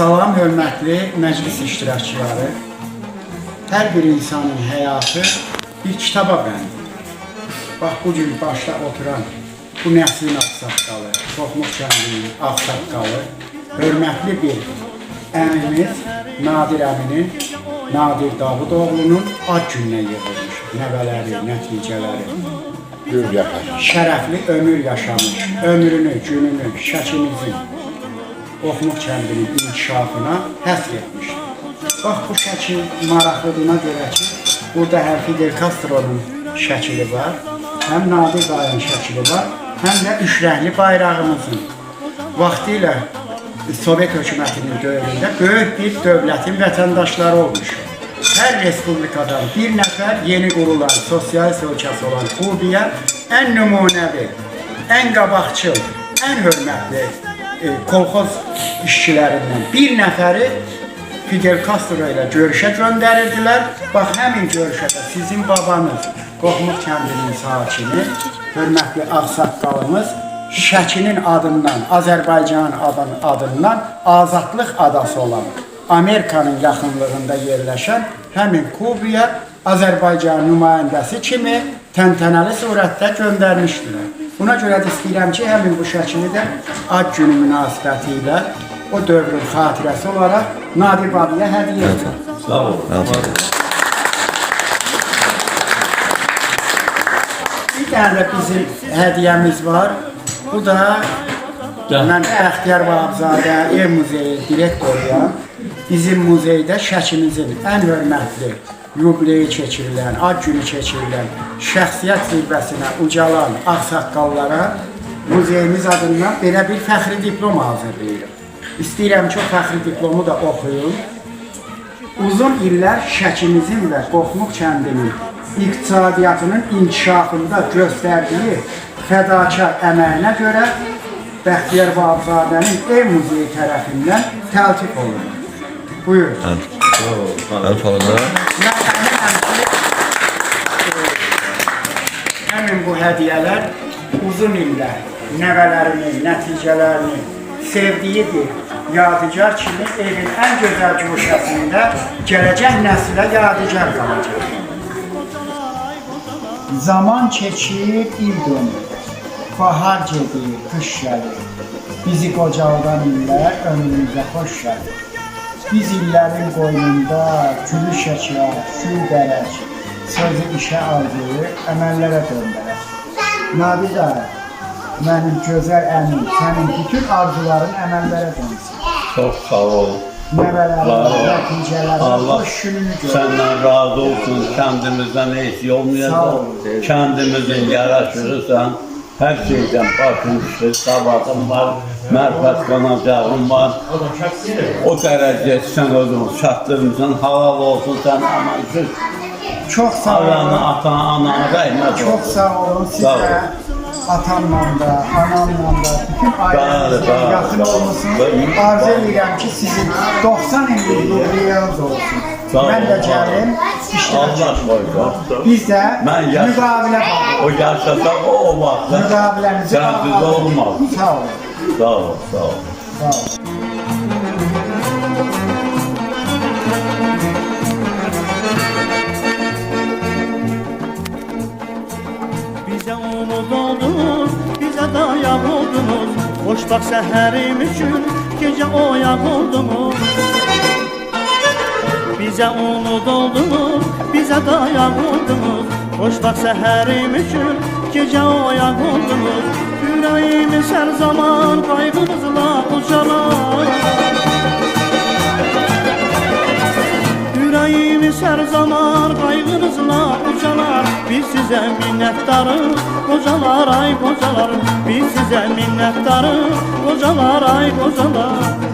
Salam hörmətli məclis iştirakçıları. Hər bir insanın həyatı bir kitaba bənzər. Bax bu gün başda oturan bu nəslin ağsaqqalı, Toxmuq kəndinin ağsaqqalı, hörmətli bir əmimiz Nadir əminin, Nadir Davudoğlunun ad gününə yığılmış nəvələri, nəticələri. Gül yakar. şərəfli ömür yaşamış, ömrünü, gününü, şəkimizin, Oxmuq kəndinin inkişafına həsr etmişdir. Bax bu şəkil maraqlıdığına görə ki, burada həm Fidel Castro'nun şəkili var, həm Nadir dayın şəkili var, həm də üçrəngli bayrağımızın. Vaxtilə Sovet hökumətinin dövründə böyük bir dövlətin vətəndaşları olmuşuq. Hər respublikadan bir nəfər yeni qurulan sosialist ölkəsi olan Kubiyə ən nümunəvi, ən qabaqcıl, ən hörmətli e, kolxoz işçilərindən bir nəfəri Fidel Castro ilə görüşə göndərirdilər. Bax həmin görüşə də sizin babanız Qohmuq kəndinin sakini, hörmətli ağsaqqalımız Şəkinin adından, Azərbaycanın adın, adından Azadlıq adası olan Amerikanın yaxınlığında yerləşən həmin Kubiyə Azərbaycan nümayəndəsi kimi təntənəli surətdə göndərmişdilər. Buna görə də istəyirəm ki, həmin bu şəkili də ad günü münasibəti ilə o dövrün xatirəsi olaraq Nadir Babiyə hədiyyə edim. Sağ olun. Bir dənə də bizim hədiyyəmiz var. Bu da mən Bəxtiyar Vahabzadə Ev Muzeyi direktoruyam. Bizim muzeydə şəkimizin ən hörmətli yubileyi keçirilən, ad günü keçirilən, şəxsiyyət zirvəsinə ucalan ağsaqqallara muzeyimiz adından belə bir fəxri diplom hazırlayırıq. İstəyirəm ki, o fəxri diplomu da oxuyun. Uzun illər Şəkimizin və Qoxmuq kəndinin iqtisadiyyatının inkişafında göstərdiyi fədakar əməyinə görə Bəxtiyar Vahabzadənin ev muzeyi tərəfindən təltif olunur. Buyur. Elf alında. Mən əminəm ki, e, həmin bu hədiyyələr uzun illər nəvələrini, nəticələrini sevdiyi bir yadigar kimi evin ən gözəl güşəsində gələcək nəslə yadigar qalacaq. Zaman keçir, il dönür. Bahar gedir, qış gəlir. Bizi qocaldan illər ömrümüzə xoş gəlir. Biz illərin qoynunda gülü şəkər, su dərək, sözü işə arzu, əməllərə döndərək. Nadir dayı, mənim gözəl əmim, sənin bütün arzuların əməllərə dönsün. Çok sağ ol. Nəvələrin, Allah senden razı olsun. Kendimizden eksik Sağ ol. olmayacak. Kendimizin yaraşırırsan her şeyden üstü, sabahın var, mərfət qanacağın var. O derece sen özün çatdırmışsan, halal olsun sen amansız. Çox sağ olun. atana, anana rəhmət Çox olsun. sağ olun Sağ olun. sizə. Atamla da, anamla da, bütün ailenizle Sağ ol, yaxın arzu edirəm ki, sizin 90 illik yubileyiniz olsun. Sağ Mən də sağ ol. gəlim, iştirak koysun. Biz də Mən yaş- müqavilə bağlı. O yaşasa o, o vaxtda Müqaviləmizi sensiz bağlı. olmaz. Sağ olun. Sağ ol, sağ ol. Sağ olun. Bize umut oldunuz, bize dayak oldunuz Hoş bak seherim için gece oyak oldunuz Bize umut oldunuz, bize dayak oldunuz Hoş bak seherim için gece oyak oldunuz Yüreğimiz her zaman kaygınızla uçalar Yüreğimiz her zaman kaygınızla uçalar Biz size minnettarız kocalar ay kocalar. Biz size minnettarız kocalar ay kocalar